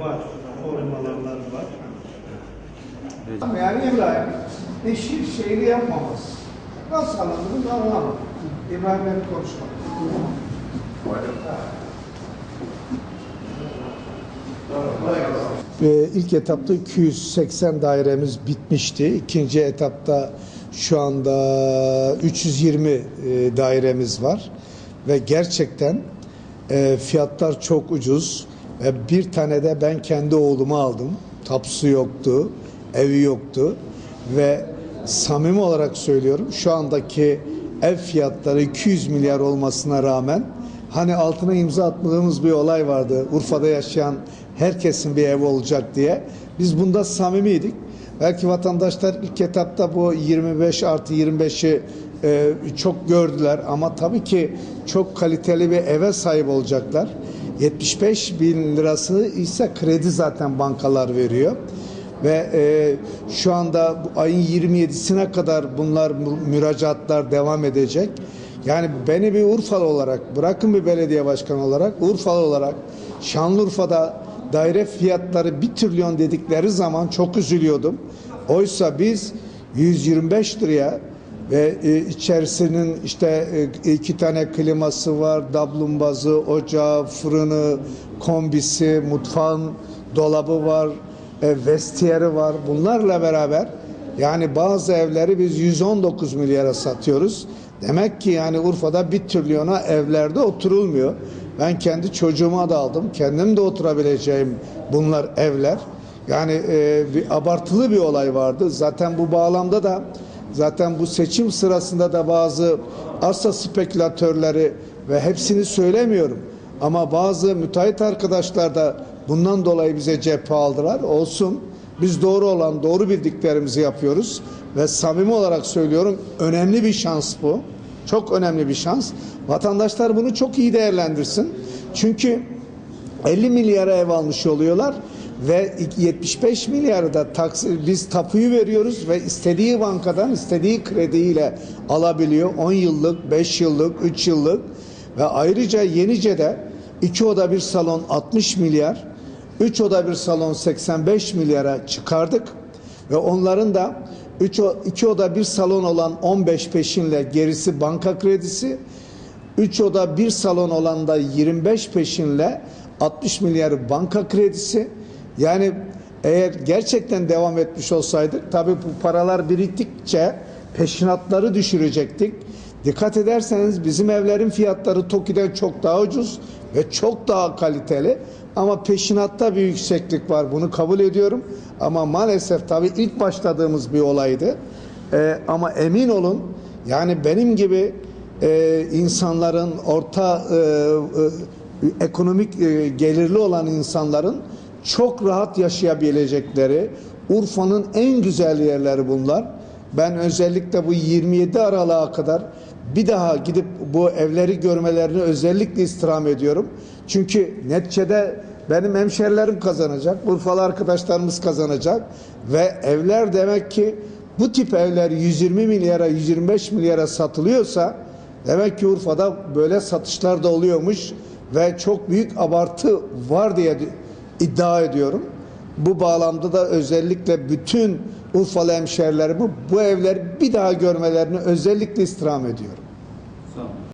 Var. Korumalar var. Yani İbrahim eşi şeyini yapmamız. Nasıl anladınız anlamadım. İbrahim'le konuşmak. Ve ilk etapta 280 dairemiz bitmişti. İkinci etapta şu anda 320 e, dairemiz var. Ve gerçekten e, fiyatlar çok ucuz. Bir tane de ben kendi oğluma aldım. Tapsu yoktu, evi yoktu. Ve samimi olarak söylüyorum şu andaki ev fiyatları 200 milyar olmasına rağmen hani altına imza atmadığımız bir olay vardı. Urfa'da yaşayan herkesin bir ev olacak diye. Biz bunda samimiydik. Belki vatandaşlar ilk etapta bu 25 artı 25'i e, çok gördüler ama tabii ki çok kaliteli bir eve sahip olacaklar. 75 bin lirası ise kredi zaten bankalar veriyor ve e, şu anda ayın 27'sine kadar bunlar mü- müracaatlar devam edecek. Yani beni bir Urfalı olarak bırakın bir belediye başkanı olarak Urfalı olarak Şanlıurfa'da daire fiyatları 1 trilyon dedikleri zaman çok üzülüyordum. Oysa biz 125 liraya ve e, içerisinin işte e, iki tane kliması var, dablumbazı, ocağı, fırını, kombisi, mutfağın dolabı var, e, vestiyeri var. Bunlarla beraber yani bazı evleri biz 119 milyara satıyoruz. Demek ki yani Urfa'da bir trilyona evlerde oturulmuyor. Ben kendi çocuğuma da aldım. Kendim de oturabileceğim bunlar evler. Yani e, bir abartılı bir olay vardı. Zaten bu bağlamda da zaten bu seçim sırasında da bazı arsa spekülatörleri ve hepsini söylemiyorum. Ama bazı müteahhit arkadaşlar da bundan dolayı bize cephe aldılar. Olsun. Biz doğru olan, doğru bildiklerimizi yapıyoruz. Ve samimi olarak söylüyorum önemli bir şans bu. Çok önemli bir şans. Vatandaşlar bunu çok iyi değerlendirsin. Çünkü 50 milyara ev almış oluyorlar ve 75 milyarı da taksi, biz tapuyu veriyoruz ve istediği bankadan istediği krediyle alabiliyor. 10 yıllık, 5 yıllık, 3 yıllık ve ayrıca Yenice'de 2 oda bir salon 60 milyar, 3 oda bir salon 85 milyara çıkardık ve onların da 3 2 oda bir salon olan 15 peşinle gerisi banka kredisi 3 oda bir salon olan da 25 peşinle 60 milyar banka kredisi. Yani eğer gerçekten devam etmiş olsaydık tabii bu paralar biriktikçe peşinatları düşürecektik. Dikkat ederseniz bizim evlerin fiyatları TOKİ'den çok daha ucuz ve çok daha kaliteli. Ama peşinatta bir yükseklik var. Bunu kabul ediyorum. Ama maalesef tabii ilk başladığımız bir olaydı. Ee, ama emin olun yani benim gibi e, insanların orta e, e, ekonomik e, gelirli olan insanların çok rahat yaşayabilecekleri Urfa'nın en güzel yerleri bunlar. Ben özellikle bu 27 Aralık'a kadar bir daha gidip bu evleri görmelerini özellikle istirham ediyorum. Çünkü neticede benim hemşerilerim kazanacak, Urfalı arkadaşlarımız kazanacak ve evler demek ki bu tip evler 120 milyara 125 milyara satılıyorsa demek ki Urfa'da böyle satışlar da oluyormuş ve çok büyük abartı var diye iddia ediyorum. Bu bağlamda da özellikle bütün Urfalı hemşerilerimi bu evleri bir daha görmelerini özellikle istirham ediyorum.